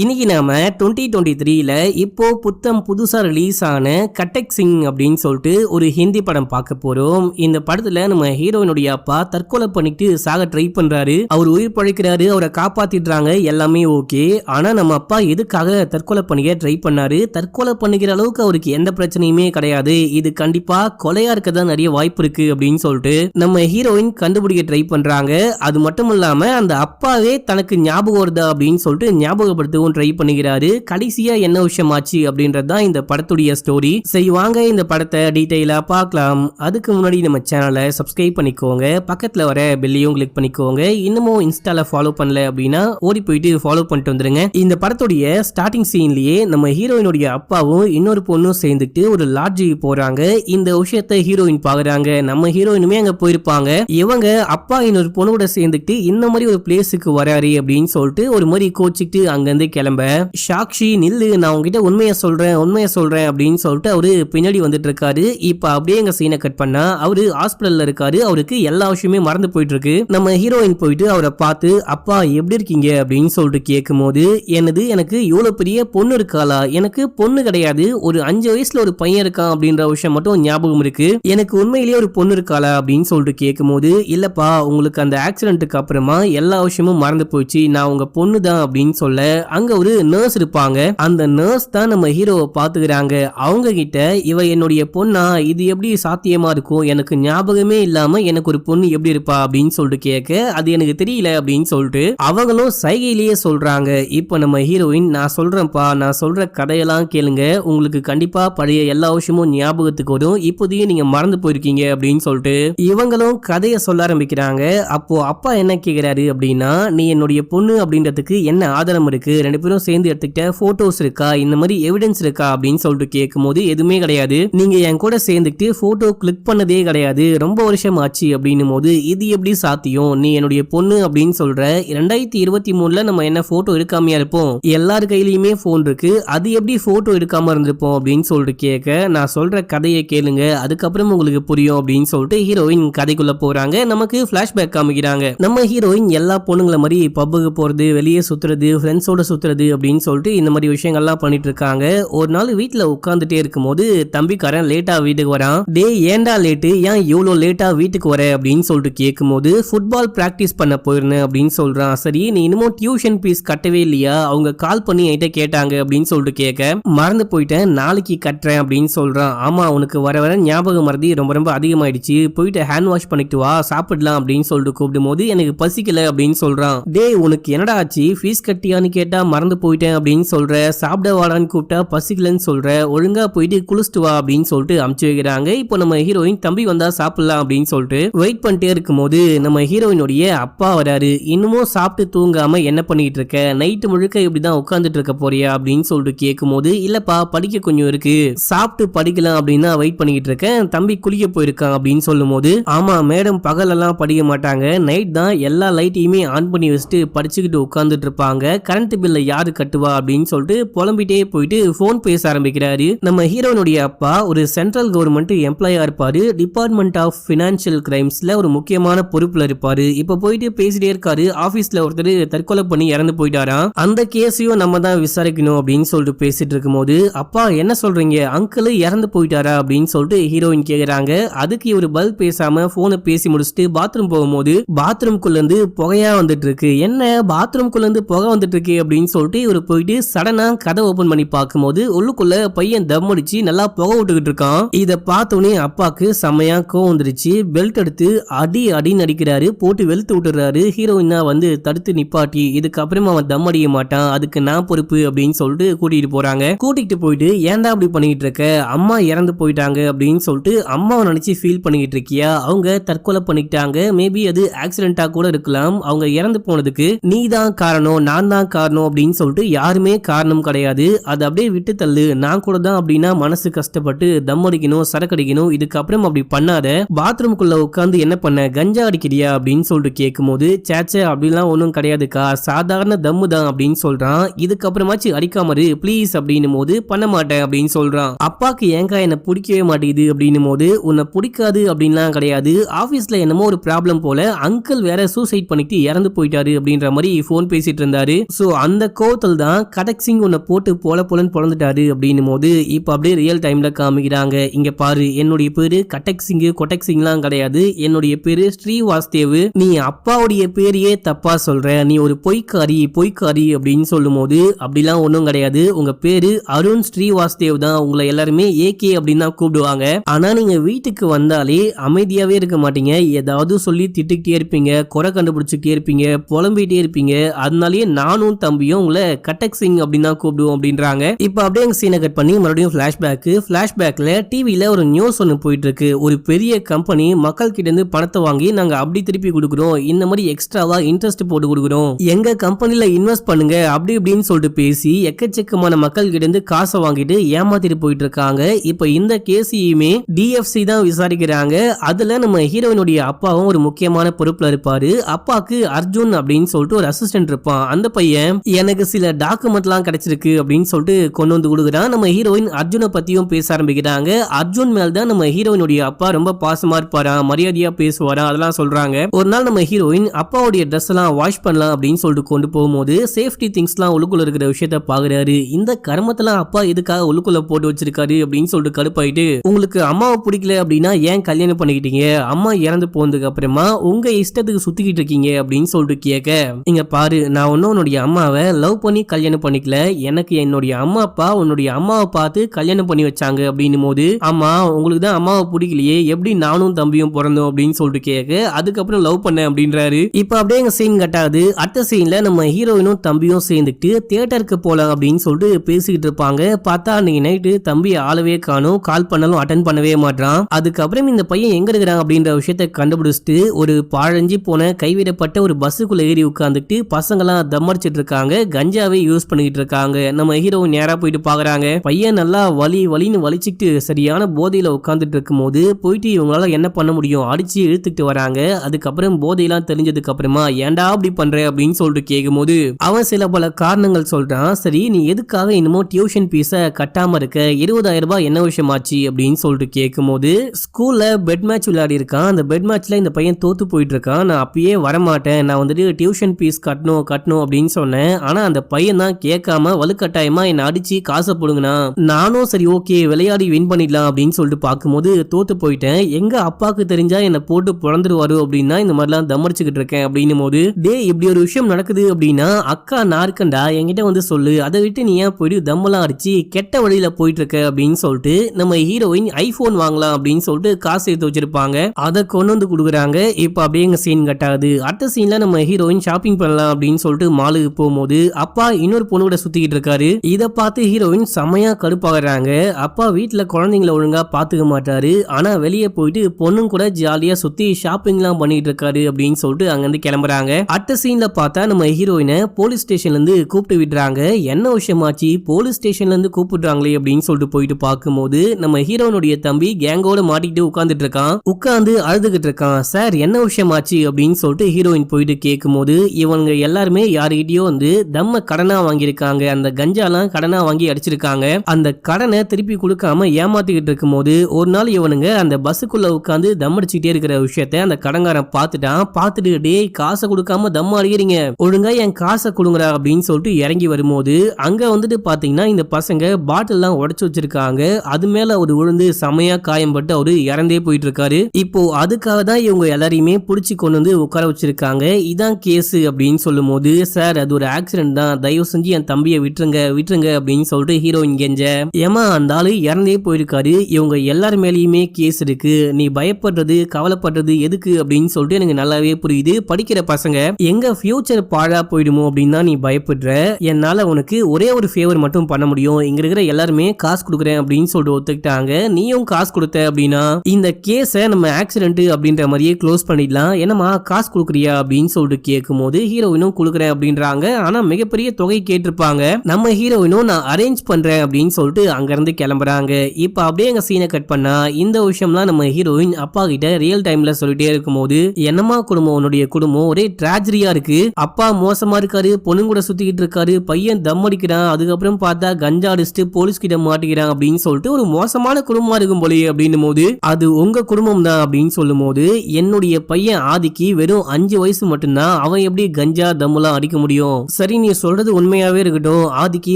இன்னைக்கு நாம twenty twenty த்ரீல இப்போ புத்தம் புதுசாக ரிலீஸ் ஆன கட்டக் சிங் அப்படின்னு சொல்லிட்டு ஒரு ஹிந்தி படம் பார்க்க போறோம். இந்த படத்துல நம்ம ஹீரோயினுடைய அப்பா தற்கொலை பண்ணிட்டு சாக ட்ரை பண்றாரு. அவர் உயிர் பழைக்கிறாரு அவரை காப்பாத்திடுறாங்க எல்லாமே ஓகே ஆனா நம்ம அப்பா எதுக்காக தற்கொலை பண்ணிக்க ட்ரை பண்ணாரு? தற்கொலை பண்ணிக்கிற அளவுக்கு அவருக்கு எந்த பிரச்சனையுமே கிடையாது. இது கண்டிப்பா கொலையா இருக்க தான் நிறைய வாய்ப்பு இருக்கு அப்படின்னு சொல்லிட்டு நம்ம ஹீரோயின் கண்டுபிடிக்க ட்ரை பண்றாங்க. அது மட்டும் இல்லாம அந்த அப்பாவே தனக்கு ஞாபகம் வருதா அப்படின்னு சொல்லிட்டு ஞாபகப்படுத்தவும் ட்ரை பண்ணுகிறாரு கடைசியா என்ன விஷயம் ஆச்சு அப்படின்றது தான் இந்த படத்துடைய ஸ்டோரி சரி வாங்க இந்த படத்தை டீட்டெயிலா பார்க்கலாம். அதுக்கு முன்னாடி நம்ம சேனலை சப்ஸ்கிரைப் பண்ணிக்கோங்க. பக்கத்துல வர பெல்லையும் கிளிக் பண்ணிக்கோங்க. இன்னமும் இன்ஸ்டால ஃபாலோ பண்ணல அப்படின்னா ஓடி போயிட்டு ஃபாலோ பண்ணிட்டு வந்துருங்க. இந்த படத்துடைய ஸ்டார்டிங் சீன்லயே நம்ம ஹீரோயினுடைய அப்பாவும் இன்னொரு பொண்ணும் சேர்ந்துட்டு ஒரு லாட்ஜுக்கு போறாங்க. இந்த விஷயத்தை ஹீரோயின் பாக்குறாங்க. நம்ம ஹீரோயினுமே அங்க போயிருப்பாங்க. இவங்க அப்பா இன்னொரு பொண்ணு கூட சேர்ந்துட்டு இந்த மாதிரி ஒரு பிளேஸுக்கு வராரு அப்படின்னு சொல்லிட்டு ஒரு மாதிரி கோச்சிக்கிட்டு அங்கிருந்து கிளம்ப. சாக்ஷி நில்லு நான் உங்ககிட்ட உண்மையை சொல்றேன் உண்மையை சொல்றேன் அப்படின்னு சொல்லிட்டு அவரு பின்னாடி வந்துட்டு இருக்காரு இப்ப அப்படியே எங்க சீனை கட் பண்ணா அவரு ஹாஸ்பிட்டல்ல இருக்காரு. அவருக்கு எல்லா விஷயமே மறந்து போயிட்டு இருக்கு நம்ம ஹீரோயின் போயிட்டு அவரை பார்த்து அப்பா எப்படி இருக்கீங்க? அப்படின்னு சொல்லிட்டு கேட்கும் போது எனது எனக்கு இவ்வளவு பெரிய பொண்ணு இருக்காளா? எனக்கு பொண்ணு கிடையாது. ஒரு அஞ்சு வயசுல ஒரு பையன் இருக்கான். அப்படின்ற விஷயம் மட்டும் ஞாபகம் இருக்கு. எனக்கு உண்மையிலேயே ஒரு பொண்ணு இருக்காளா? அப்படின்னு சொல்லிட்டு கேட்கும்போது இல்லப்பா உங்களுக்கு அந்த ஆக்சிடென்ட்டுக்கு அப்புறமா எல்லா விஷயமும் மறந்து போச்சு. நான் உங்க பொண்ணு தான் அப்படின்னு சொல்ல அங்க ஒரு நர்ஸ் இருப்பாங்க. அந்த நர்ஸ் தான் நம்ம ஹீரோவை பாத்துக்கிறாங்க அவங்க கிட்ட இவ என்னுடைய பொண்ணா? இது எப்படி சாத்தியமா இருக்கும்? எனக்கு ஞாபகமே இல்லாம எனக்கு ஒரு பொண்ணு எப்படி இருப்பா? அப்படின்னு சொல்லிட்டு கேட்க அது எனக்கு தெரியல அப்படின்னு சொல்லிட்டு அவங்களும் சைகையிலேயே சொல்றாங்க. இப்போ நம்ம ஹீரோயின் நான் சொல்றேன்ப்பா. நான் சொல்ற கதையெல்லாம் கேளுங்க. உங்களுக்கு கண்டிப்பா பழைய எல்லா விஷயமும் ஞாபகத்துக்கு வரும். இப்போதையும் நீங்க மறந்து போயிருக்கீங்க அப்படின்னு சொல்லிட்டு இவங்களும் கதையை சொல்ல ஆரம்பிக்கிறாங்க. அப்போ அப்பா என்ன கேக்குறாரு அப்படின்னா நீ என்னுடைய பொண்ணு அப்படின்றதுக்கு என்ன ஆதாரம் இருக்கு? ரெண்டு பேரும் சேர்ந்து எடுத்துக்கிட்ட போட்டோஸ் இருக்கா? இந்த மாதிரி எவிடன்ஸ் இருக்கா? அப்படின்னு சொல்லிட்டு கேட்கும்போது எதுவுமே கிடையாது. நீங்க என் கூட சேர்ந்துக்கிட்டு போட்டோ கிளிக் பண்ணதே கிடையாது. ரொம்ப வருஷம் ஆச்சு அப்படின்னும் போது இது எப்படி சாத்தியம்? நீ என்னுடைய பொண்ணு அப்படின்னு சொல்ற ரெண்டாயிரத்தி இருபத்தி மூணுல நம்ம என்ன போட்டோ எடுக்காமையா இருப்போம்? எல்லார் கையிலயுமே போன் இருக்கு. அது எப்படி போட்டோ எடுக்காம இருந்திருப்போம் அப்படின்னு சொல்லிட்டு கேட்க நான் சொல்ற கதையை கேளுங்க. அதுக்கப்புறம் உங்களுக்கு புரியும் அப்படின்னு சொல்லிட்டு ஹீரோயின் கதைக்குள்ள போறாங்க. நமக்கு பிளாஷ்பேக் காமிக்கிறாங்க. நம்ம ஹீரோயின் எல்லா பொண்ணுங்களை மாதிரி பப்புக்கு போறது வெளியே சுத்துறது ஃப்ரெண்ட்ஸோட சுற்றுறது அப்படின்னு சொல்லிட்டு இந்த மாதிரி விஷயங்கள்லாம் பண்ணிட்டு இருக்காங்க ஒரு நாள் வீட்டுல உட்காந்துட்டே இருக்கும்போது தம்பிக்காரன் லேட்டா வீட்டுக்கு வரான். டே ஏன்டா லேட்டு ஏன் இவ்வளோ லேட்டா வீட்டுக்கு வர? அப்படின்னு சொல்லிட்டு கேட்கும்போது ஃபுட்பால் பிராக்டிஸ் பண்ண போயிருந்தேன் அப்படின்னு சொல்றான். சரி நீ இன்னமும் டியூஷன் ஃபீஸ் கட்டவே இல்லையா? அவங்க கால் பண்ணி என்கிட்ட கேட்டாங்க அப்படின்னு சொல்லிட்டு கேட்க மறந்து போயிட்டேன் நாளைக்கு கட்டுறேன் அப்படின்னு சொல்றான். ஆமா உனக்கு வர வர ஞாபகம் மறதி ரொம்ப ரொம்ப அதிகமாயிடுச்சு. போயிட்டு ஹேண்ட் வாஷ் பண்ணிட்டு வா சாப்பிடலாம் அப்படின்னு சொல்லிட்டு கூப்பிடும் போது எனக்கு பசிக்கல அப்படின்னு சொல்றான். டே உனக்கு என்னடா ஆச்சு? ஃபீஸ் கட்டியான்னு கேட்டா மறந்து போயிட்டேன் அப்படின்னு சொல்கிற சாப்பிட வாடான்னு கூப்பிட்டா பசிக்கலன்னு சொல்கிற ஒழுங்காக போயிட்டு குளிச்சுட்டு வா அப்படின்னு சொல்லிட்டு அமுச்சு வைக்கிறாங்க. இப்போ நம்ம ஹீரோயின் தம்பி வந்தால் சாப்பிடலாம் அப்படின்னு சொல்லிட்டு வெயிட் பண்ணிட்டே இருக்கும்போது நம்ம ஹீரோயினுடைய அப்பா வராரு. இன்னமும் சாப்பிட்டு தூங்காமல் என்ன பண்ணிட்டு இருக்க? நைட்டு முழுக்க இப்படிதான் உட்காந்துட்டு இருக்க போறியா அப்படின்னு சொல்லிட்டு கேட்கும்போது இல்லப்பா படிக்க கொஞ்சம் இருக்கு. சாப்பிட்டு படிக்கலாம் அப்படின்னு வெயிட் பண்ணிக்கிட்டு இருக்கேன். தம்பி குளிக்க போயிருக்கான் அப்படின்னு சொல்லும் போது ஆமா மேடம் பகலெல்லாம் படிக்க மாட்டாங்க. நைட் தான் எல்லா லைட்டையுமே ஆன் பண்ணி வச்சுட்டு படிச்சுக்கிட்டு உட்காந்துட்டு இருப்பாங்க. கரண்ட் பில்லை யாரு கட்டுவா அப்படின்னு சொல்லிட்டு புலம்பிட்டே போயிட்டு ஃபோன் பேச ஆரம்பிக்கிறாரு. நம்ம ஹீரோனுடைய அப்பா ஒரு சென்ட்ரல் கவர்மெண்ட் எம்ப்ளாயா இருப்பாரு. டிபார்ட்மெண்ட் ஆஃப் பினான்சியல் கிரைம்ஸ்ல ஒரு முக்கியமான பொறுப்புல இருப்பாரு. இப்ப போயிட்டு பேசிட்டே இருக்காரு. ஆபீஸ்ல ஒருத்தர் தற்கொலை பண்ணி இறந்து போயிட்டாராம் அந்த கேஸையும் நம்ம தான் விசாரிக்கணும் அப்படின்னு சொல்லிட்டு பேசிட்டு இருக்கும்போது அப்பா என்ன சொல்றீங்க? அங்கிள் இறந்து போயிட்டாரா? அப்படின்னு சொல்லிட்டு ஹீரோயின் கேக்குறாங்க. அதுக்கு இவர் பதில் பேசாம போனை பேசி முடிச்சுட்டு பாத்ரூம் போகும்போது பாத்ரூம்குள்ள இருந்து புகையா வந்துட்டு இருக்கு. என்ன? பாத்ரூம்குள்ள இருந்து புகை வந்துட்டு இருக்கு? அப்படின்னு சொல்லிட்டு இவர் போயிட்டு சடனா கதை ஓபன் பண்ணி பார்க்கும்போது உள்ளுக்குள்ள பையன் தம் அடிச்சு நல்லா புகை விட்டுக்கிட்டு இருக்கான். இதை பார்த்தோன்னே அப்பாக்கு செமையா கோவம் வந்துருச்சு. பெல்ட் எடுத்து அடி அடின்னு அடிக்கிறாரு போட்டு வெளுத்து விட்டுறாரு ஹீரோயினா வந்து தடுத்து நிப்பாட்டி இதுக்கப்புறமா அவன் தம் அடிக்க மாட்டான். அதுக்கு நான் பொறுப்பு அப்படின்னு சொல்லிட்டு கூட்டிட்டு போறாங்க. கூட்டிட்டு போயிட்டு ஏன்டா அப்படி பண்ணிட்டு இருக்க? அம்மா இறந்து போயிட்டாங்க அப்படின்னு சொல்லிட்டு அம்மாவை நினைச்சு ஃபீல் பண்ணிக்கிட்டு இருக்கியா? அவங்க தற்கொலை பண்ணிக்கிட்டாங்க. மேபி அது ஆக்சிடென்டா கூட இருக்கலாம். அவங்க இறந்து போனதுக்கு நீ தான் காரணம் நான் தான் காரணம் அப்படின்னு சொல்லிட்டு யாருமே காரணம் கிடையாது. அதை அப்படியே விட்டு தள்ளு. நான் கூட தான் அப்படின்னா மனசு கஷ்டப்பட்டு தம் அடிக்கணும் சரக்கு அடிக்கணும் இதுக்கப்புறம் அப்படி பண்ணாத. பாத்ரூம்குள்ள உட்காந்து என்ன பண்ண? கஞ்சா அடிக்கிறியா? அப்படின்னு சொல்லிட்டு கேட்கும்போது சேச்சே அப்படிலாம் ஒன்றும் கிடையாதுக்கா. சாதாரண தம்மு தான் அப்படின்னு சொல்றான். இதுக்கப்புறமாச்சு அடிக்காம இரு. ப்ளீஸ் அப்படின்னும் போது பண்ண மாட்டேன் அப்படின்னு சொல்றான். அப்பாக்கு ஏங்கா என்ன பிடிக்கவே மாட்டேங்குது அப்படின்னும் போது உன்னை பிடிக்காது அப்படின்லாம் கிடையாது. ஆபீஸ்ல என்னமோ ஒரு ப்ராப்ளம் போல அங்கிள் வேற சூசைட் பண்ணிட்டு இறந்து போயிட்டாரு அப்படின்ற மாதிரி ஃபோன் பேசிட்டு இருந்தாரு. சோ அந்த கோவத்தில் தான் கடக் சிங் உன்னை போட்டு போல போலன்னு பிறந்துட்டாரு அப்படின்னும் போது இப்போ அப்படியே ரியல் டைமில் காமிக்கிறாங்க. இங்கே பாரு என்னுடைய பேர் கடக் சிங் கொட்டக் சிங்லாம் கிடையாது. என்னுடைய பேர் ஸ்ரீவாஸ்தேவ். நீ அப்பாவுடைய பேரையே தப்பா சொல்ற. நீ ஒரு பொய்க்காரி பொய்க்காரி அப்படின்னு சொல்லும் போது அப்படிலாம் ஒன்றும் கிடையாது. உங்க பேரு அருண் ஸ்ரீவாஸ்தேவ் தான். உங்களை எல்லாருமே ஏகே அப்படின்னு தான் கூப்பிடுவாங்க. ஆனா நீங்க வீட்டுக்கு வந்தாலே அமைதியாவே இருக்க மாட்டீங்க. ஏதாவது சொல்லி திட்டுக்கிட்டே இருப்பீங்க குறை கண்டுபிடிச்சிக்கிட்டே இருப்பீங்க புலம்பிட்டே இருப்பீங்க. அதனாலேயே நானும் தம்பி தம்பியும் உங்களை கட்டக் சிங் அப்படின்னு தான் கூப்பிடுவோம் அப்படின்றாங்க. இப்போ அப்படியே எங்க சீனை கட் பண்ணி மறுபடியும் ஃபிளாஷ்பேக் ஃபிளாஷ்பேக்ல டிவியில ஒரு நியூஸ் ஒன்று போயிட்டு இருக்கு ஒரு பெரிய கம்பெனி மக்கள் கிட்ட இருந்து பணத்தை வாங்கி நாங்க அப்படி திருப்பி கொடுக்குறோம். இந்த மாதிரி எக்ஸ்ட்ராவா இன்ட்ரெஸ்ட் போட்டு கொடுக்குறோம். எங்க கம்பெனில இன்வெஸ்ட் பண்ணுங்க அப்படி இப்படின்னு சொல்லிட்டு பேசி எக்கச்சக்கமான மக்கள் கிட்ட இருந்து காசை வாங்கிட்டு ஏமாத்திட்டு போயிட்டு இருக்காங்க இப்போ இந்த கேஸையுமே டிஎஃப்சி தான் விசாரிக்கிறாங்க. அதுல நம்ம ஹீரோயினுடைய அப்பாவும் ஒரு முக்கியமான பொறுப்புல இருப்பாரு. அப்பாக்கு அர்ஜுன் அப்படின்னு சொல்லிட்டு ஒரு அசிஸ்டன்ட் இருப்பான். அந்த பையன் எனக்கு சில டாக்குமெண்ட்லாம் கிடைச்சிருக்கு அப்படின்னு சொல்லிட்டு கொண்டு வந்து கொடுக்குறான். நம்ம ஹீரோயின் அர்ஜுனை பற்றியும் பேச ஆரம்பிக்கிறாங்க. அர்ஜுன் மேல் தான் நம்ம ஹீரோயினுடைய அப்பா ரொம்ப பாசமாக இருப்பாராம் மரியாதையாக பேசுவாராம் அதெல்லாம் சொல்கிறாங்க ஒரு நாள் நம்ம ஹீரோயின் அப்பாவுடைய ட்ரெஸ் எல்லாம் வாஷ் பண்ணலாம் அப்படின்னு சொல்லிட்டு கொண்டு போகும்போது சேஃப்டி திங்ஸ்லாம் உள்ளுக்குள்ள இருக்கிற விஷயத்த பார்க்குறாரு இந்த கர்மத்தெல்லாம் அப்பா எதுக்காக உள்ளுக்குள்ள போட்டு வச்சிருக்காரு அப்படின்னு சொல்லிட்டு கடுப்பாயிட்டு உங்களுக்கு அம்மாவை பிடிக்கல அப்படின்னா ஏன் கல்யாணம் பண்ணிக்கிட்டீங்க? அம்மா இறந்து போனதுக்கு அப்புறமா உங்க இஷ்டத்துக்கு சுத்திக்கிட்டு இருக்கீங்க அப்படின்னு சொல்லிட்டு கேட்க இங்க பாரு நான் ஒன்னும் உன்னுடைய அம்மாவை லவ் பண்ணி கல்யாணம் பண்ணிக்கல. எனக்கு என்னுடைய அம்மா அப்பா உன்னுடைய அம்மாவை பார்த்து கல்யாணம் பண்ணி வச்சாங்க அப்படின்னும் போது அம்மா உங்களுக்கு தான் அம்மாவை பிடிக்கலையே எப்படி நானும் தம்பியும் பிறந்தோம் அப்படின்னு சொல்லிட்டு கேட்க அதுக்கப்புறம் லவ் பண்ணேன் அப்படின்றாரு. இப்போ அப்படியே எங்க சீன் கட்டாது அடுத்த சீன்ல நம்ம ஹீரோயினும் தம்பியும் சேர்ந்துட்டு தியேட்டருக்கு போலாம் அப்படின்னு சொல்லிட்டு பேசிக்கிட்டு இருப்பாங்க. பார்த்தா அன்னைக்கு நைட்டு தம்பி ஆளவே காணும். கால் பண்ணாலும் அட்டன் பண்ணவே மாட்டான் அதுக்கப்புறம் இந்த பையன் எங்க இருக்கிறான் அப்படின்ற விஷயத்த கண்டுபிடிச்சிட்டு ஒரு பாழஞ்சி போன கைவிடப்பட்ட ஒரு பஸ்ஸுக்குள்ள ஏறி உட்காந்துட்டு பசங்களாம் தம்மடிச்சிட்டு இருக்காங்க. கஞ்சாவை யூஸ் பண்ணிக்கிட்டு இருக்காங்க. நம்ம ஹீரோ நேரா போயிட்டு பாக்குறாங்க. பையன் நல்லா வலி வலின்னு வலிச்சுக்கிட்டு சரியான போதையில உட்காந்துட்டு இருக்கும்போது போயிட்டு இவங்களால என்ன பண்ண முடியும்? அடிச்சு இழுத்துக்கிட்டு வராங்க. அதுக்கப்புறம் போதையெல்லாம் தெரிஞ்சதுக்கு அப்புறமா ஏன்டா அப்படி பண்ற? அப்படின்னு சொல்லிட்டு கேட்கும்போது அவன் சில பல காரணங்கள் சொல்றான். சரி நீ எதுக்காக இன்னமும் டியூஷன் பீஸை கட்டாம இருக்க? இருபதாயிரம் ரூபாய் என்ன விஷயமாச்சு? அப்படின்னு சொல்லிட்டு கேட்கும்போது ஸ்கூல்ல பெட் மேட்ச் விளையாடி இருக்கான். அந்த பெட் மேட்ச்ல இந்த பையன் தோத்து போயிட்டு இருக்கான். நான் அப்பயே வரமாட்டேன். நான் வந்துட்டு டியூஷன் ஃபீஸ் கட்டணும் கட்டணும் அப்படின்னு சொன்னேன். ஆனா அந்த பையன் தான் கேட்காம வலுக்கட்டாயமா என்னை அடிச்சு காசை போடுங்கண்ணா நானும் சரி ஓகே விளையாடி வின் பண்ணிடலாம் அப்படின்னு சொல்லிட்டு பார்க்கும்போது தோத்து போயிட்டேன். எங்க அப்பாவுக்கு தெரிஞ்சா என்னை போட்டு பிறந்துருவாரு அப்படின்னா இந்த மாதிரிலாம் தமரிச்சுக்கிட்டு இருக்கேன் அப்படின்னும் போது டே இப்படி ஒரு விஷயம் நடக்குது அப்படின்னா அக்கா நாற்கண்டா என்கிட்ட வந்து சொல்லு. அதை விட்டு நீ ஏன் போயிட்டு தம்மெல்லாம் அடிச்சு கெட்ட வழியில போயிட்டு இருக்க அப்படின்னு சொல்லிட்டு நம்ம ஹீரோயின் ஐபோன் வாங்கலாம் அப்படின்னு சொல்லிட்டு காசு எடுத்து வச்சிருப்பாங்க. அதை கொண்டு வந்து கொடுக்குறாங்க. இப்போ அப்படியே எங்க சீன் கட்டாது அடுத்த சீன்ல நம்ம ஹீரோயின் ஷாப்பிங் பண்ணலாம் அப்படின்னு சொல்லிட்டு மாலுக்கு போகும்போது அப்பா இன்னொரு பொண்ணு கூட சுத்திக்கிட்டு இருக்காரு. இதை பார்த்து ஹீரோயின் செமையா கடுப்பாகிறாங்க. அப்பா வீட்டுல குழந்தைங்கள ஒழுங்கா பாத்துக்க மாட்டாரு. ஆனா வெளியே போயிட்டு பொண்ணும் கூட ஜாலியா சுத்தி ஷாப்பிங்லாம் பண்ணிட்டு இருக்காரு அப்படின்னு சொல்லிட்டு அங்கிருந்து கிளம்புறாங்க. அடுத்த சீன்ல பார்த்தா நம்ம ஹீரோயினை போலீஸ் ஸ்டேஷன்ல இருந்து கூப்பிட்டு விடுறாங்க. என்ன விஷயமாச்சு? போலீஸ் ஸ்டேஷன்ல இருந்து கூப்பிடுறாங்களே அப்படின்னு சொல்லிட்டு போயிட்டு பார்க்கும்போது நம்ம ஹீரோனுடைய தம்பி கேங்கோட மாட்டிக்கிட்டு உட்காந்துட்டு இருக்கான். உட்காந்து அழுதுகிட்டு இருக்கான். சார் என்ன விஷயமாச்சு? அப்படின்னு சொல்லிட்டு ஹீரோயின் போயிட்டு கேட்கும் போது இவங்க எல்லாருமே யாருகிட்டயோ வந்து தம்ம கடனா வாங்கியிருக்காங்க. அந்த கஞ்சாலாம் கடனா வாங்கி அடிச்சிருக்காங்க. அந்த கடனை திருப்பி கொடுக்காம ஏமாத்திக்கிட்டு இருக்கும்போது ஒரு நாள் இவனுங்க அந்த பஸ்ஸுக்குள்ள உட்காந்து தம் அடிச்சுக்கிட்டே இருக்கிற விஷயத்த அந்த கடங்காரன் பார்த்துட்டான். பார்த்துட்டு டேய் காசை கொடுக்காம தம் அடிக்கிறீங்க. ஒழுங்கா என் காசை கொடுங்கடா அப்படின்னு சொல்லிட்டு இறங்கி வரும்போது அங்க வந்துட்டு பாத்தீங்கன்னா இந்த பசங்க பாட்டில்லாம் உடச்சு வச்சிருக்காங்க. அது மேல ஒரு விழுந்து செமையா காயம்பட்டு அவரு இறந்தே போயிட்டு இருக்காரு இப்போ அதுக்காக தான் இவங்க எல்லாரையுமே பிடிச்சி கொண்டு வந்து உட்கார வச்சிருக்காங்க. இதான் கேஸ் அப்படின்னு சொல்லும் போது சார் அது ஒரு ஆக்சிடென்ட் தான் தயவு செஞ்சு என் தம்பியை விட்டுருங்க விட்டுருங்க அப்படின்னு சொல்லிட்டு ஹீரோயின் கெஞ்ச ஏமா அந்த ஆளு இறந்தே போயிருக்காரு. இவங்க எல்லார் மேலேயுமே கேஸ் இருக்கு. நீ பயப்படுறது கவலைப்படுறது எதுக்கு அப்படின்னு சொல்லிட்டு எனக்கு நல்லாவே புரியுது. படிக்கிற பசங்க எங்க ஃபியூச்சர் பாழா போயிடுமோ அப்படின்னு தான் நீ பயப்படுற. என்னால உனக்கு ஒரே ஒரு ஃபேவர் மட்டும் பண்ண முடியும். இங்க இருக்கிற எல்லாருமே காசு கொடுக்குறேன் அப்படின்னு சொல்லிட்டு ஒத்துக்கிட்டாங்க. நீயும் காசு கொடுத்த அப்படின்னா இந்த கேஸை நம்ம ஆக்சிடென்ட் அப்படின்ற மாதிரியே க்ளோஸ் பண்ணிடலாம். என்னம்மா காசு கொடுக்குறியா அப்படின்னு சொல்லிட்டு கேட்கும்போது ஹீரோயினும் கொடுக்குறேன் அப்படின்றாங்க. ஆனா மிகப்பெரிய தொகை கேட்டிருப்பாங்க. நம்ம ஹீரோயினும் நான் அரேஞ்ச் பண்றேன் அப்படின்னு சொல்லிட்டு அங்கிருந்து கிளம்புறாங்க. இப்ப அப்படியே எங்க சீனை கட் பண்ணா இந்த விஷயம்லாம் நம்ம ஹீரோயின் அப்பா கிட்ட ரியல் டைம்ல சொல்லிட்டே இருக்கும்போது என்னம்மா குடும்பம்? உன்னுடைய குடும்பம் ஒரே ட்ராஜரியா இருக்கு. அப்பா மோசமா இருக்காரு பொண்ணு கூட சுத்திக்கிட்டு இருக்காரு பையன் தம் அடிக்கிறான் அதுக்கப்புறம் பார்த்தா கஞ்சா அடிச்சுட்டு போலீஸ் கிட்ட மாட்டிக்கிறான் அப்படின்னு சொல்லிட்டு ஒரு மோசமான குடும்பமா இருக்கும் போலயே அப்படின்னும் போது அது உங்க குடும்பம் தான் அப்படின்னு சொல்லும் போது என்னுடைய பையன் ஆதிக்கு வெறும் அஞ்சு வயசு மட்டும்தான் அவன் எப்படி கஞ்சா தம்முலாம் அடிக்க முடியும்? சரி சரி நீ சொல்றது உண்மையாவே இருக்கட்டும். ஆதிக்கு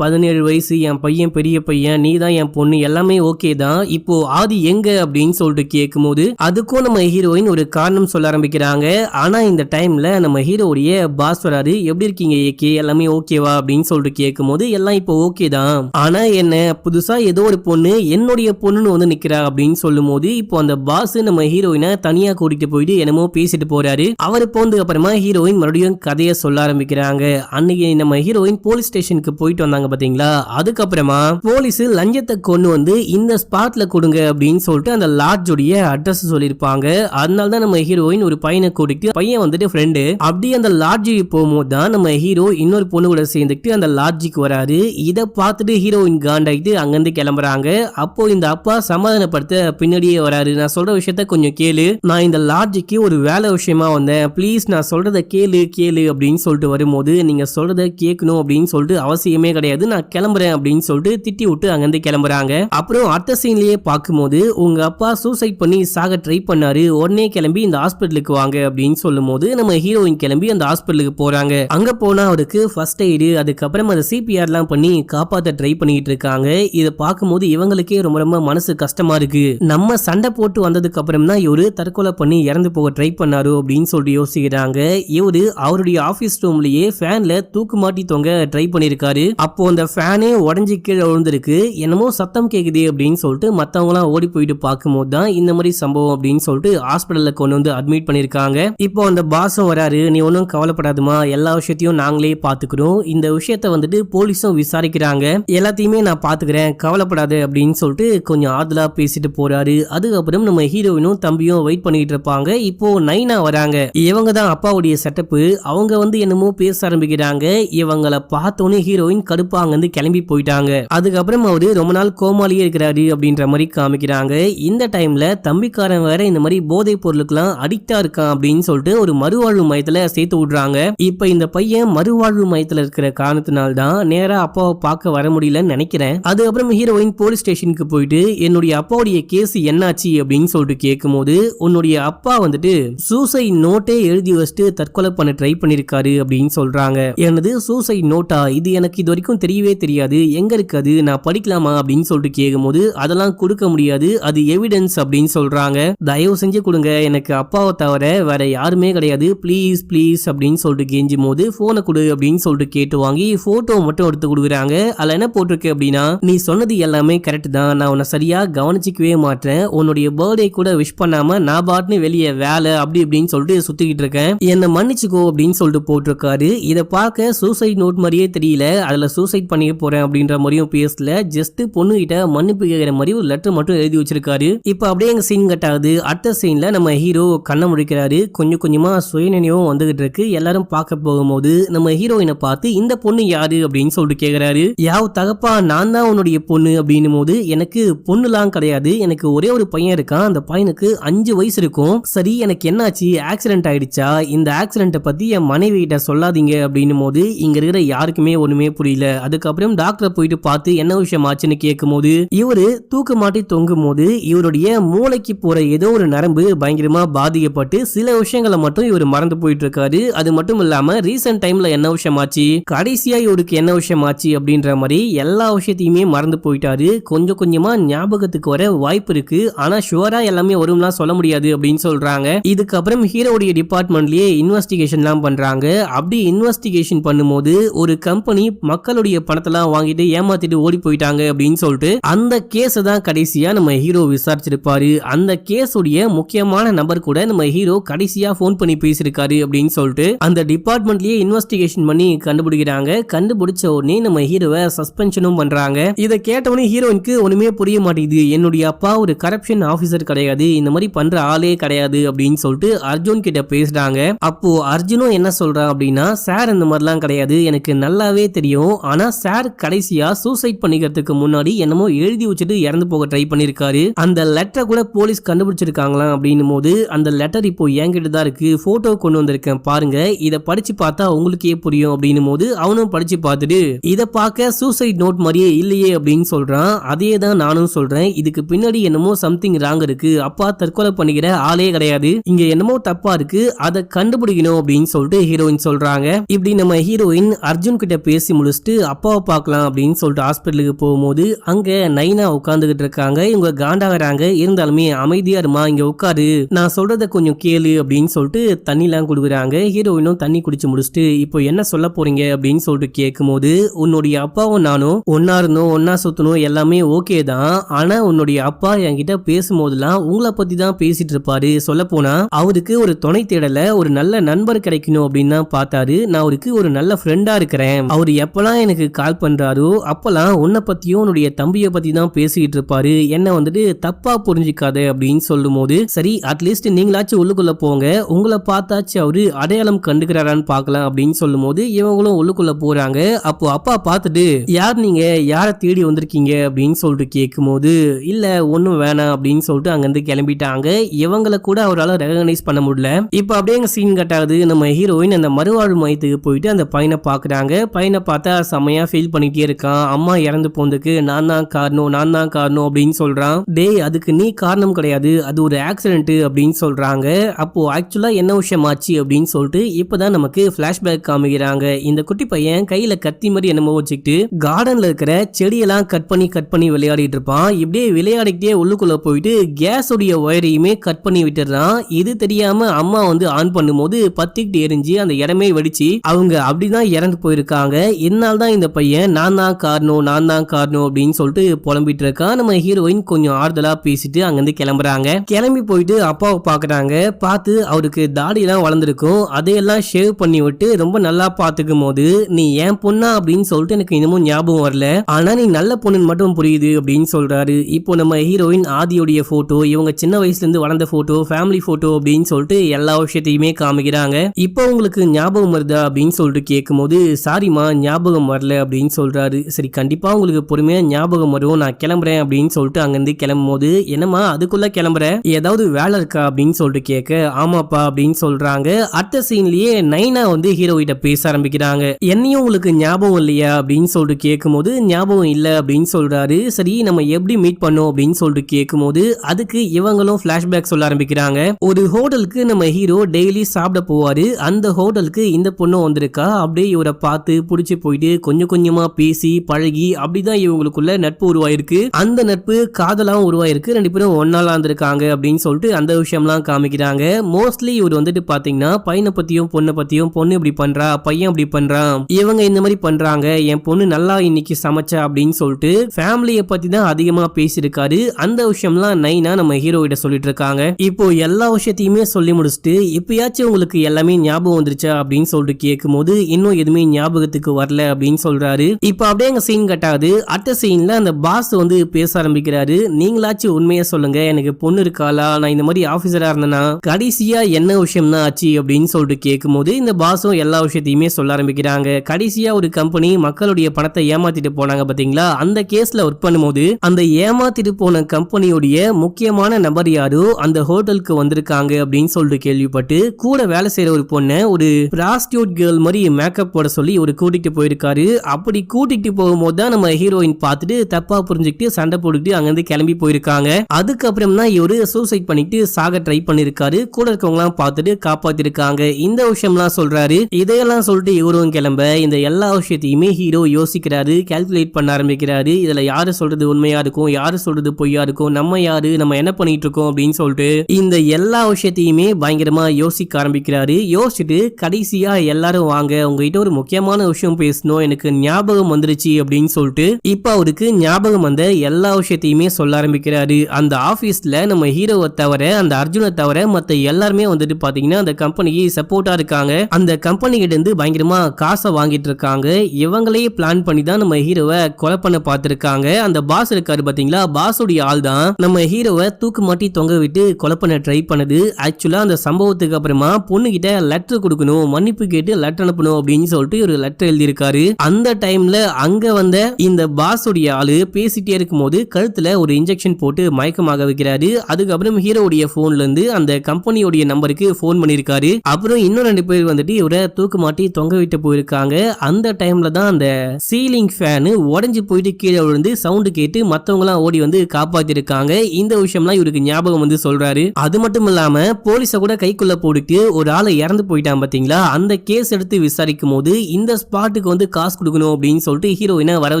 பதினேழு வயசு என் பையன் பெரிய பையன் நீ தான் என் பொண்ணு எல்லாமே ஓகே தான். இப்போ ஆதி எங்க அப்படின்னு சொல்லிட்டு கேட்கும்போது அதுக்கும் நம்ம ஹீரோயின் ஒரு காரணம் சொல்ல ஆரம்பிக்கிறாங்க. ஆனா இந்த டைம்ல நம்ம ஹீரோடைய பாஸ் வராரு எப்படி இருக்கீங்க ஏகே எல்லாமே ஓகேவா அப்படின்னு சொல்லிட்டு கேட்கும்போது எல்லாம் இப்போ ஓகே தான். ஆனா என்ன புதுசா ஏதோ ஒரு பொண்ணு என்னுடைய பொண்ணுன்னு வந்து நிக்கிறா? அப்படின்னு சொல்லும் போது இப்போ அந்த பாஸ் நம்ம ஹீரோயினை தனியா கூட்டிட்டு போயிட்டு என்னமோ பேசிட்டு போறாரு. அவர் போனதுக்கு அப்புறமா ஹீரோயின் மறுபடியும் கதையை சொல்ல ஆரம்பிக்கிறாங்க. அன்னைக்கு நம்ம ஹீரோயின் போலீஸ் ஸ்டேஷனுக்கு போயிட்டு வந்தாங்க பாத்தீங்களா? அதுக்கப்புறமா போலீஸ் லஞ்சத்தை கொண்டு வந்து இந்த ஸ்பாட்ல கொடுங்க அப்படின்னு சொல்லிட்டு அந்த லாட்ஜுடைய அட்ரஸ் சொல்லியிருப்பாங்க. அதனால தான் நம்ம ஹீரோயின் ஒரு பையனை கூட்டிட்டு பையன் வந்துட்டு ஃப்ரெண்டு அப்படியே அந்த லாட்ஜுக்கு போகும்போது தான் நம்ம ஹீரோ இன்னொரு பொண்ணு கூட சேர்ந்துட்டு அந்த லாட்ஜுக்கு வராரு. இதை பார்த்துட்டு ஹீரோயின் காண்டாயிட்டு அங்கிருந்து கிளம்புறாங்க. அப்போ இந்த அப்பா சமாதானப்படுத்த பின்னாடியே வராரு. நான் சொல்ற விஷயத்த கொஞ்சம் கேளு. நான் இந்த லாட்ஜுக்கு ஒரு வேலை விஷயமா வந்தேன். ப்ளீஸ் நான் சொல்றத கேளு கேளு அப்படின்னு சொல்லிட்டு வரும்போது நீங்க சொல்றத கேட்கணும் அப்படின்னு சொல்லிட்டு அவசியமே கிடையாது. நான் கிளம்புறேன் அப்படின்னு சொல்லிட்டு திட்டி விட்டு அங்கிருந்து கிளம்புறாங்க. அப்புறம் அடுத்த சீன்லயே பார்க்கும்போது உங்க அப்பா சூசைட் பண்ணி சாக ட்ரை பண்ணாரு. உடனே கிளம்பி இந்த ஹாஸ்பிட்டலுக்கு வாங்க அப்படின்னு சொல்லும்போது நம்ம ஹீரோயின் கிளம்பி அந்த ஹாஸ்பிட்டலுக்கு போறாங்க. அங்க போனா அவருக்கு ஃபர்ஸ்ட் எய்டு அதுக்கப்புறம் அந்த சிபிஆர் எல்லாம் பண்ணி காப்பாற்ற ட்ரை பண்ணிட்டு இருக்காங்க. இதை பார்க்கும்போது இவங்களுக்கே ரொம்ப ரொம்ப மனசு கஷ்டமா இருக்கு. நம்ம சண்டை போட்டு வந்ததுக்கு அப்புறம் தான் இவரு தற்கொலை பண்ணி இறந்து போக ட்ரை பண்ணாரு அப்படின்னு சொல்லிட்டு யோசிக்கிறாங்க. இவரு அவருடைய ஆபீஸ் ரூம்லயே ஃபேன்ல தூக்கு மாட்டி தொங்க ட்ரை பண்ணிருக்காரு. அப்போ அந்த ஃபேனே உடஞ்சி கீழே விழுந்திருக்கு. என்னமோ சத்தம் கேக்குது அப்படின்னு சொல்லிட்டு மத்தவங்க ஓடி போயிட்டு பார்க்கும்போது தான் இந்த மாதிரி சம்பவம் அப்படின்னு சொல்லிட்டு ஹாஸ்பிட்டல்ல கொண்டு வந்து அட்மிட் பண்ணிருக்காங்க. இப்போ அந்த பாஸும் வராரு. நீ ஒன்றும் கவலைப்படாதுமா எல்லா விஷயத்தையும் நாங்களே பாத்துக்கிறோம் இந்த விஷயத்த வந்துட்டு போலீஸும் விசாரிக்கிறாங்க. எல்லாத்தையுமே நான் பாத்துக்கிறேன் கவலைப்படாது அப்படின்னு சொல்லிட்டு கொஞ்சம் ஆதலா பேசிட்டு போறாரு. அதுக்கப்புறம் நம்ம ஹீரோயினும் தம்பியும் வெயிட் பண்ணிட்டு இருப்பாங்க. இப்போ நைனா வராங்க. இவங்க தான் அப்பாவுடைய செட்டப்பு அவங்க வந்து என்னமோ பேச ஆரம்பிக்கிறாங்க. இவங்களை பார்த்தோன்னே ஹீரோயின் கடுப்பா அங்கிருந்து கிளம்பி போயிட்டாங்க. அதுக்கப்புறம் அவரு ரொம்ப நாள் கோமாலியே இருக்கிறாரு அப்படின்ற மாதிரி காமிக்கிறாங்க. இந்த டைம்ல தம்பிக்காரன் வேற இந்த மாதிரி போதைப் பொருளுக்கெல்லாம் அடிக்டா இருக்கான் அப்படின்னு சொல்லிட்டு ஒரு மறுவாழ்வு மையத்துல சேர்த்து விடுறாங்க. இப்ப இந்த பையன் மறுவாழ்வு மையத்துல இருக்கிற காரணத்தினால்தான் நேரா அப்பாவை பார்க்க வர முடியலன்னு நினைக்கிறேன். அதுக்கப்புறம் ஹீரோயின் போலீஸ் ஸ்டேஷனுக்கு போயிட்டு என்னுடைய அப்பாவுடைய கேஸ் என்னாச்சு? அப்படின்னு சொல்லிட்டு கேட்கும்போது உன்னுடைய அப்பா வந்துட்டு சூசைட் நோட்டே எழுதி வச்சுட்டு தற்கொலை பண்ண ட்ரை பண்ணிருக்காரு அப்படின்னு சொல்றாங்க. எனது சூசைட் நோட்டா இது எனக்கு இது வரைக்கும் தெரியவே தெரியாது. எங்க இருக்கு அது? நான் படிக்கலாமா? அப்படின்னு சொல்லிட்டு கேட்கும்போது அதெல்லாம் கொடுக்க முடியாது. அது எவிடன்ஸ் அப்படின்னு சொல்றாங்க. தயவு செஞ்சு கொடுங்க. எனக்கு அப்பாவை தவிர வேற யாருமே கிடையாது. ப்ளீஸ் ப்ளீஸ் அப்படின்னு சொல்லிட்டு கெஞ்சும் போது போனை கொடு அப்படின்னு சொல்லிட்டு கேட்டு வாங்கி போட்டோ மட்டும் எடுத்து கொடுக்குறாங்க. அதுல என்ன போட்டிருக்கு அப்படின்னா நீ சொன்னது எல்லாமே கரெக்ட் தான். நான் உன்னை சரியா கவனிச்சிக்கவே மாட்டேன். உன்னுடைய பர்த்டே கூட விஷ் பண்ணாம நான் பாட்டுன்னு வெளியே வேலை அப்படி இப்படின்னு சொல்லிட்டு சுத்திக்கிட்டு இருக்கேன். என்னை மன்னிச்சுக்கோ அப்படின்னு சொல்லிட்டு போட்டிருக்காரு. இதை பார்க்க சூசைட் நோட் மாதிரியே தெரியல. அதில் சூசைட் பண்ணிக்க போகிறேன் அப்படின்ற மாதிரியும் பேசல. ஜஸ்ட் பொண்ணுகிட்ட மன்னிப்பு கேட்குற மாதிரி ஒரு லெட்டர் மட்டும் எழுதி வச்சிருக்காரு. இப்போ அப்படியே எங்கள் சீன் கட் ஆகுது. அடுத்த சீனில் நம்ம ஹீரோ கண்ணை முடிக்கிறாரு கொஞ்சம் கொஞ்சமாக சுயநினைவும் வந்துகிட்டு இருக்கு. எல்லாரும் பார்க்க போகும்போது நம்ம ஹீரோயினை பார்த்து இந்த பொண்ணு யாரு? அப்படின்னு சொல்லிட்டு கேட்குறாரு யாவ் தகப்பா நான் தான் உன்னுடைய பொண்ணு. அப்படின்னும் போது எனக்கு பொண்ணுலாம் கிடையாது. எனக்கு ஒரே ஒரு பையன் இருக்கான். அந்த பையனுக்கு அஞ்சு வயசு இருக்கும். சரி எனக்கு என்னாச்சு? ஆக்சிடென்ட் ஆயிடுச்சா? இந்த ஆக்சிடென்ட்டை பற்றி என் மனைவி கிட்ட சொல்லாதீங்க. அப்படின்னும் போது இங்க இருக்கிற யாருக்குமே ஒண்ணுமே புரியல. அதுக்கப்புறம் டாக்டரை போயிட்டு பார்த்து என்ன விஷயம் ஆச்சுன்னு கேட்கும் போது இவரு தூக்க மாட்டி தொங்கும் போது இவருடைய மூளைக்கு போற ஏதோ ஒரு நரம்பு பயங்கரமா பாதிக்கப்பட்டு சில விஷயங்களை மட்டும் இவர் மறந்து போயிட்டு இருக்காரு அது மட்டும் இல்லாம ரீசெண்ட் டைம்ல என்ன விஷயம் ஆச்சு கடைசியா இவருக்கு என்ன விஷயம் ஆச்சு அப்படின்ற மாதிரி எல்லா விஷயத்தையுமே மறந்து போயிட்டாரு. கொஞ்சம் கொஞ்சமா ஞாபகத்துக்கு வர வாய்ப்பு இருக்கு. ஆனா ஷுவரா எல்லாமே வரும்லாம் சொல்ல முடியாது அப்படின்னு சொல்றாங்க. இதுக்கப்புறம் ஹீரோடைய டிபார்ட்மெண்ட்லயே இன்வெஸ்டிகேஷன்லாம் பண்றாங்க. அப்படி இன்வெஸ்டிகேஷன் பண்ணும்போது ஒரு கம்பெனி மக்களுடைய பணத்தெல்லாம் வாங்கிட்டு ஏமாத்திட்டு ஓடி போயிட்டாங்க அப்படின்னு சொல்லிட்டு அந்த கேஸை தான் கடைசியா நம்ம ஹீரோ விசாரிச்சிருப்பாரு. அந்த கேஸுடைய முக்கியமான நபர் கூட நம்ம ஹீரோ கடைசியா போன் பண்ணி பேசியிருக்காரு அப்படின்னு சொல்லிட்டு அந்த டிபார்ட்மெண்ட்லயே இன்வெஸ்டிகேஷன் பண்ணி கண்டுபிடிக்கிறாங்க. கண்டுபிடிச்ச உடனே நம்ம ஹீரோவை சஸ்பென்ஷனும் பண்றாங்க. இதை கேட்டவொடனே ஹீரோயினுக்கு ஒண்ணுமே புரிய மாட்டேங்குது. என்னுடைய அப்பா ஒரு கரப்ஷன் ஆபீசர் கிடையாது. இந்த மாதிரி பண்ற ஆளே கிடையாது அப்படின்னு சொல்லிட்டு அர்ஜுன் கிட்ட பேசுறாங்க. அப்போ அர்ஜுனும் என்ன சொல்றான் அப்படின்னா சார் இந்த மாதிரி மாதிரிலாம் கிடையாது. எனக்கு நல்லாவே தெரியும். ஆனா சார் கடைசியா சூசைட் பண்ணிக்கிறதுக்கு முன்னாடி என்னமோ எழுதி வச்சுட்டு இறந்து போக ட்ரை பண்ணிருக்காரு. அந்த லெட்டரை கூட போலீஸ் கண்டுபிடிச்சிருக்காங்களாம் அப்படின்னும் போது அந்த லெட்டர் இப்போ என்கிட்ட தான் இருக்கு. போட்டோ கொண்டு வந்திருக்கேன் பாருங்க. இதை படிச்சு பார்த்தா உங்களுக்கே புரியும் அப்படின்னும் போது அவனும் படிச்சு பார்த்துட்டு இதை பார்க்க சூசைட் நோட் மாதிரியே இல்லையே அப்படின்னு சொல்றான். அதே தான் நானும் சொல்றேன். இதுக்கு பின்னாடி என்னமோ சம்திங் ராங் இருக்கு. அப்பா தற்கொலை பண்ணிக்கிற ஆளே கிடையாது. இங்க என்னமோ தப்பா இருக்கு. அதை கண்டுபிடிக்கணும் அப்படின்னு சொல்லிட்டு ஹீரோயின் சொல்றாங்க. இப்படி நம்ம நம்ம ஹீரோயின் அர்ஜுன் கிட்ட பேசி முடிச்சுட்டு அப்பாவை பார்க்கலாம் அப்படின்னு சொல்லிட்டு ஹாஸ்பிட்டலுக்கு போகும்போது அங்க நைனா உட்காந்துக்கிட்டு இருக்காங்க. இவங்க காண்டாகிறாங்க. இருந்தாலுமே அமைதியா இருமா இங்க உட்காரு. நான் சொல்றத கொஞ்சம் கேளு அப்படின்னு சொல்லிட்டு தண்ணிலாம் கொடுக்குறாங்க. ஹீரோயினும் தண்ணி குடிச்சு முடிச்சுட்டு இப்போ என்ன சொல்ல போறீங்க? அப்படின்னு சொல்லிட்டு கேட்கும் போது உன்னுடைய அப்பாவும் நானும் ஒன்னா இருந்தோம் ஒன்னா சுத்தணும் எல்லாமே ஓகே தான். ஆனா உன்னுடைய அப்பா என்கிட்ட பேசும்போதெல்லாம் உங்களை பத்தி தான் பேசிட்டு இருப்பாரு. சொல்ல போனா அவருக்கு ஒரு துணை தேடல ஒரு நல்ல நண்பர் கிடைக்கணும் அப்படின்னு தான் பார்த்தாரு. நான் அவருக்கு ஒரு நல்ல ஃப்ரெண்டா இருக்கிறேன். அவர் எப்பெல்லாம் எனக்கு கால் பண்றாரோ அப்பெல்லாம் உன்னை பத்தியும் உன்னுடைய தம்பியை பத்தி தான் பேசிக்கிட்டு இருப்பாரு. என்ன வந்துட்டு தப்பா புரிஞ்சுக்காத அப்படின்னு சொல்லும் போது சரி அட்லீஸ்ட் நீங்களாச்சும் உள்ளுக்குள்ள போங்க. உங்களை பார்த்தாச்சு அவரு அடையாளம் கண்டுக்கிறாரான்னு பார்க்கலாம் அப்படின்னு சொல்லும் போது இவங்களும் உள்ளுக்குள்ள போறாங்க. அப்போ அப்பா பார்த்துட்டு யார் நீங்க? யாரை தேடி வந்திருக்கீங்க? அப்படின்னு சொல்லிட்டு கேட்கும்போது இல்ல ஒன்றும் வேணாம் அப்படின்னு சொல்லிட்டு அங்கிருந்து கிளம்பிட்டாங்க. இவங்களை கூட அவரால் ரெகனைஸ் பண்ண முடியல. இப்போ அப்படியே சீன் கட்டாகுது நம்ம ஹீரோயின் அந்த மறுவாழ்வு மையத்துக்கு போயிட்டு அந்த பையனை பார்க்குறாங்க. பையனை பார்த்தா செம்மையா ஃபீல் பண்ணிட்டே இருக்கான். அம்மா இறந்து போனதுக்கு நான் தான் காரணம் நான் தான் காரணம் அப்படின்னு சொல்றான். டேய் அதுக்கு நீ காரணம் கிடையாது. அது ஒரு ஆக்சிடென்ட் அப்படின்னு சொல்றாங்க. அப்போ ஆக்சுவலா என்ன விஷயம் ஆச்சு அப்படின்னு சொல்லிட்டு இப்போதான் நமக்கு பிளாஷ்பேக் காமிக்கிறாங்க. இந்த குட்டி பையன் கையில கத்தி மாதிரி என்னமோ வச்சுக்கிட்டு கார்டன்ல இருக்கிற செடியெல்லாம் கட் பண்ணி கட் பண்ணி விளையாடிட்டு இருப்பான். இப்படியே விளையாடிக்கிட்டே உள்ளுக்குள்ள போயிட்டு கேஸ் உடைய ஒயரையுமே கட் பண்ணி விட்டுறான் இது தெரியாம அம்மா வந்து ஆன் பண்ணும்போது பத்திக்கிட்டு எரிஞ்சு அந்த இடமே வெடிச்சு அவங்க அப்படிதான் இறந்து போயிருக்காங்க. இதனால தான் இந்த பையன் நான் தான் காரணம் நான் தான் காரணம் அப்படின்னு சொல்லிட்டு புலம்பிட்டு இருக்கான். நம்ம ஹீரோயின் கொஞ்சம் ஆறுதலா பேசிட்டு அங்கிருந்து கிளம்புறாங்க. கிளம்பி போயிட்டு அப்பாவை பாக்குறாங்க. பார்த்து அவருக்கு தாடி எல்லாம் வளர்ந்துருக்கும். அதையெல்லாம் ஷேவ் பண்ணி விட்டு ரொம்ப நல்லா பாத்துக்கும் போது நீ ஏன் பொண்ணா? அப்படின்னு சொல்லிட்டு எனக்கு இன்னமும் ஞாபகம் வரல. ஆனா நீ நல்ல பொண்ணுன்னு மட்டும் புரியுது அப்படின்னு சொல்றாரு. இப்போ நம்ம ஹீரோயின் ஆதியோடைய போட்டோ இவங்க சின்ன வயசுல இருந்து வளர்ந்த போட்டோ ஃபேமிலி போட்டோ அப்படின்னு சொல்லிட்டு எல்லா விஷயத்தையுமே காமிக்கிறாங்க. இப்போ உங்களுக்கு ஞாபகம் வருதா அப்படின்னு சொல்லிட்டு கேட்கும்போது சாரிம்மா ஞாபகம் வரல அப்படின்னு சொல்றாரு. சரி கண்டிப்பா உங்களுக்கு பொறுமையாக ஞாபகம் வரும். நான் கிளம்புறேன் அப்படின்னு சொல்லிட்டு அங்கிருந்து கிளம்பும் போது என்னம்மா அதுக்குள்ள கிளம்புற? ஏதாவது வேலை இருக்கா? அப்படின்னு சொல்லிட்டு கேட்க ஆமாப்பா அப்படின்னு சொல்றாங்க. அடுத்த சீன்லயே நைனா வந்து ஹீரோ கிட்ட பேச ஆரம்பிக்கிறாங்க. என்னையும் உங்களுக்கு ஞாபகம் இல்லையா? அப்படின்னு சொல்லிட்டு கேட்கும்போது ஞாபகம் இல்லை அப்படின்னு சொல்றாரு. சரி நம்ம எப்படி மீட் பண்ணோம் அப்படின்னு சொல்லிட்டு கேட்கும்போது அதுக்கு இவங்களும் ஃப்ளாஷ்பேக் சொல்ல ஆரம்பிக்கிறாங்க. ஒரு ஹோட்டலுக்கு நம்ம ஹீரோ டெய்லி சாப்பிட போவாரு. அந்த ஹோட்டலுக்கு இந்த பொண்ணு வந்திருக்கா? அப்படியே இவரை பார்த்து பிடிச்சி போயிட்டு கொஞ்சம் கொஞ்சமா பேசி பழகி அப்படிதான் இவங்களுக்குள்ள நட்பு உருவாயிருக்கு. அந்த நட்பு காதலாம் உருவாயிருக்கு. ரெண்டு பேரும் ஒன்னாலா இருந்திருக்காங்க அப்படின்னு சொல்லிட்டு அந்த விஷயம்லாம் காமிக்கிறாங்க. மோஸ்ட்லி இவர் வந்துட்டு பாத்தீங்கன்னா பையனை பத்தியும் பொண்ணை பத்தியும் பொண்ணு இப்படி பண்றா பையன் இப்படி பண்றான் இவங்க இந்த மாதிரி பண்றாங்க என் பொண்ணு நல்லா இன்னைக்கு சமைச்சா அப்படின்னு சொல்லிட்டு ஃபேமிலியை பத்தி தான் அதிகமா பேசியிருக்காரு. அந்த விஷயம்லாம் நைனா நம்ம ஹீரோ கிட்ட சொல்லிட்டு இருக்காங்க. இப்போ எல்லா விஷயத்தையுமே சொல்லி முடிச்சுட்டு இப்பயாச்சும் உங்களுக்கு எல்லாமே ஞாபகம் வந்துருச்சா அப்படின்னு சொல்லிட்டு போது இன்னும் எதுவுமே ஞாபகத்துக்கு வரல அப்படின்னு சொல்றாரு. இப்போ அப்படியே அங்க சீன் கட்டாது அடுத்த சீன்ல அந்த பாஸ் வந்து பேச ஆரம்பிக்கிறாரு. நீங்களாச்சும் உண்மையா சொல்லுங்க. எனக்கு பொண்ணு இருக்காளா? நான் இந்த மாதிரி ஆபீசரா இருந்தேன்னா கடைசியா என்ன விஷயம் தான் ஆச்சு அப்படின்னு சொல்லிட்டு கேட்கும்போது இந்த பாஸும் எல்லா விஷயத்தையுமே சொல்ல ஆரம்பிக்கிறாங்க. கடைசியா ஒரு கம்பெனி மக்களுடைய பணத்தை ஏமாத்திட்டு போனாங்க பாத்தீங்களா? அந்த கேஸ்ல ஒர்க் பண்ணும்போது அந்த ஏமாத்திட்டு போன கம்பெனியுடைய முக்கியமான நபர் யாரோ அந்த ஹோட்டலுக்கு வந்திருக்காங்க அப்படின்னு சொல்லிட்டு கேள்விப்பட்டு கூட வேலை செய்யற ஒரு பொண்ணை ஒரு பிராஸ்டியூட் கேர்ள் மாதிரி மேக்கப் போட சொல்லி இவர் கூட்டிகிட்டு போயிருக்காரு. அப்படி கூட்டிகிட்டு போகும்போது தான் நம்ம ஹீரோயின் பார்த்துட்டு தப்பா புரிஞ்சுக்கிட்டு சண்டை போட்டுக்கிட்டு அங்கேருந்து கிளம்பி போயிருக்காங்க. அதுக்கப்புறம் தான் இவர் சூசைட் பண்ணிட்டு சாக ட்ரை பண்ணிருக்காரு. கூட இருக்கவங்களாம் பார்த்துட்டு காப்பாத்திருக்காங்க. இந்த விஷயம்லாம் சொல்றாரு. இதையெல்லாம் சொல்லிட்டு இவரும் கிளம்ப. இந்த எல்லா விஷயத்தையுமே ஹீரோ யோசிக்கிறாரு. கால்குலேட் பண்ண ஆரம்பிக்கிறாரு. இதுல யாரு சொல்றது உண்மையா இருக்கும்? யாரு சொல்றது பொய்யா இருக்கும்? நம்ம யாரு? நம்ம என்ன பண்ணிட்டு இருக்கோம்? அப்படின்னு சொல்லிட்டு இந்த எல்லா விஷயத்தையுமே பயங்கரமா யோசிக்க ஆரம்பிக்கிறாரு. யோசிச்சுட்டு கடைசியா எல்லாரும் வாங்க உங்ககிட்ட ஒரு முக்கியமான விஷயம் பேசணும் எனக்கு ஞாபகம் வந்துருச்சு அப்படின்னு சொல்லிட்டு இப்போ அவருக்கு ஞாபகம் வந்த எல்லா விஷயத்தையுமே சொல்ல ஆரம்பிக்கிறாரு. அந்த ஆபீஸ்ல நம்ம ஹீரோவை தவிர அந்த அர்ஜுனை தவிர மத்த எல்லாருமே வந்துட்டு பாத்தீங்கன்னா அந்த கம்பெனிக்கு சப்போர்ட்டா இருக்காங்க. அந்த கம்பெனிகிட்டேருந்து பயங்கரமாக இருந்து பயங்கரமா காசை வாங்கிட்டு இருக்காங்க. இவங்களையே பிளான் பண்ணி தான் நம்ம ஹீரோவை கொலை பண்ண பார்த்திருக்காங்க அந்த பாஸ் இருக்காரு பாத்தீங்களா? பாஸுடைய ஆள் தான். நம்ம ஹீரோவை தூக்கு மாட்டி தொங்க விட்டு கொலை பண்ண ட்ரை பண்ணுது. ஆக்சுவலா அந்த சம்பவத்துக்கு அப்புறமா பொண்ணு கிட்ட லெட்டர் கொடுக்கணும். மன்னிப்பு கேட்டு லெட்டர் அனுப்பணும் அப்படின்னு சொல்லிட்டு ஒரு லெட்டர் எழுதியிருக்காரு. அந்த டைம்ல அங்க வந்த இந்த பாஸுடைய ஆளு பேசிட்டே இருக்கும்போது கழுத்துல ஒரு இன்ஜெக்ஷன் போட்டு மயக்கமாக வைக்கிறாரு. அதுக்கப்புறம் ஹீரோவுடைய போன்ல இருந்து அந்த கம்பெனியோடைய நம்பருக்கு ஃபோன் பண்ணிருக்காரு அப்புறம் இன்னும் ரெண்டு பேர் வந்துட்டு இவரை தூக்கு மாட்டி தொங்க விட்டு போயிருக்காங்க. அந்த டைம்ல தான் அந்த சீலிங் ஃபேனு உடஞ்சி போயிட்டு கீழே விழுந்து சவுண்டு கேட்டு மத்தவங்க எல்லாம் ஓடி வந்து காப்பாத்திருக்காங்க. இந்த விஷயம்லாம் இவருக்கு ஞாபகம் வந்து சொல்றாரு. அது மட்டும் இல்லாம போலீஸ கூட கைக்குள்ள போட்டுட்டு ஒரு ஆளை இறந்து போயிட்டான் பாத்தீங்களா? அந்த கேஸ் எடுத்து விசாரிக்கும் போது இந்த ஸ்பாட்டுக்கு வந்து காசு கொடுக்கணும் அப்படின்னு சொல்லிட்டு ஹீரோயினை வர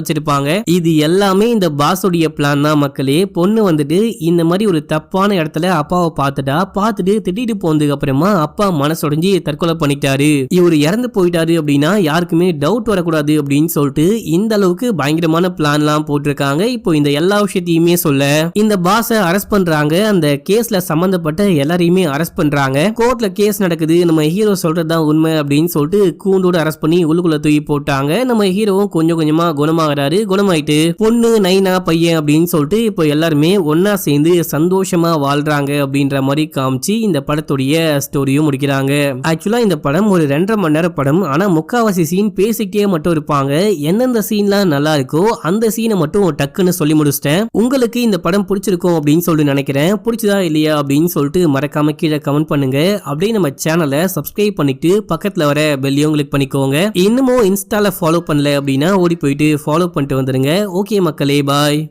வச்சிருப்பாங்க. இது எல்லாமே இந்த பாஸோடைய பிளான் தான் மக்களே. பொண்ணு வந்துட்டு இந்த மாதிரி ஒரு தப்பான இடத்துல அப்பாவை பார்த்துட்டா பார்த்துட்டு திட்டிட்டு போனதுக்கு அப்புறமா அப்பா மனசுடைஞ்சு தற்கொலை பண்ணிட்டாரு. இவர் இறந்து போயிட்டாரு அப்படின்னா யாருக்குமே டவுட் வரக்கூடாது அப்படின்னு சொல்லிட்டு இந்த அளவுக்கு பயங்கரமான பிளான் எல்லாம் போட்டிருக்காங்க. இப்போ இந்த எல்லா விஷயத்தையுமே சொல்ல இந்த பாஸை அரெஸ்ட் பண்றாங்க. அந்த கேஸ்ல சம்பந்தப்பட்ட எல்லாரையுமே அரெஸ்ட் பண்றாங்க. கோர்ட்ல கேஸ் நடக்குது. நம்ம ஹீரோ சொல்றதுதான் உண்மை அப்படின்னு சொல்லிட்டு கூண்டோட அரெஸ்ட் பண்ணி உள்ளுக்குள்ள தூக்கி போட்டாங்க. நம்ம ஹீரோவும் கொஞ்சம் கொஞ்சமா குணமாகறாரு. குணமாயிட்டு பொண்ணு நைனா பையன் அப்படின்னு சொல்லிட்டு இப்போ எல்லாருமே ஒன்னா சேர்ந்து சந்தோஷமா வாழ்றாங்க அப்படின்ற மாதிரி காமிச்சு இந்த படத்துடைய ஸ்டோரியும் முடிக்கிறாங்க. ஆக்சுவலா இந்த படம் ஒரு ரெண்டரை மணி நேரம் படம். ஆனா முக்காவாசி சீன் பேசிக்கிட்டே மட்டும் இருப்பாங்க. எந்தெந்த சீன்லாம் நல்லா இருக்கோ அந்த சீனை மட்டும் டக்குன்னு சொல்லி முடிச்சிட்டேன். உங்களுக்கு இந்த படம் பிடிச்சிருக்கும் அப்படின்னு சொல்லிட்டு நினைக்கிறேன். பிடிச்சதா இல்லையா அப்படின்னு சொல்லிட்டு மறக்காம கீழே கமெண்ட் பண்ணுங்க. அப்படியே நம்ம சேனலை சப்ஸ்கிரைப் பண்ணிட்டு பக்கத்துல வர பெல்லையும் கிளிக் பண்ணிக்கோங்க. இன்னமும் இன்ஸ்டால ஃபாலோ பண்ணல அப்படின்னா ஓடி போயிட்டு ஃபாலோ பண்ணிட்டு வந்துருங்க. ஓகே மக்களே பாய்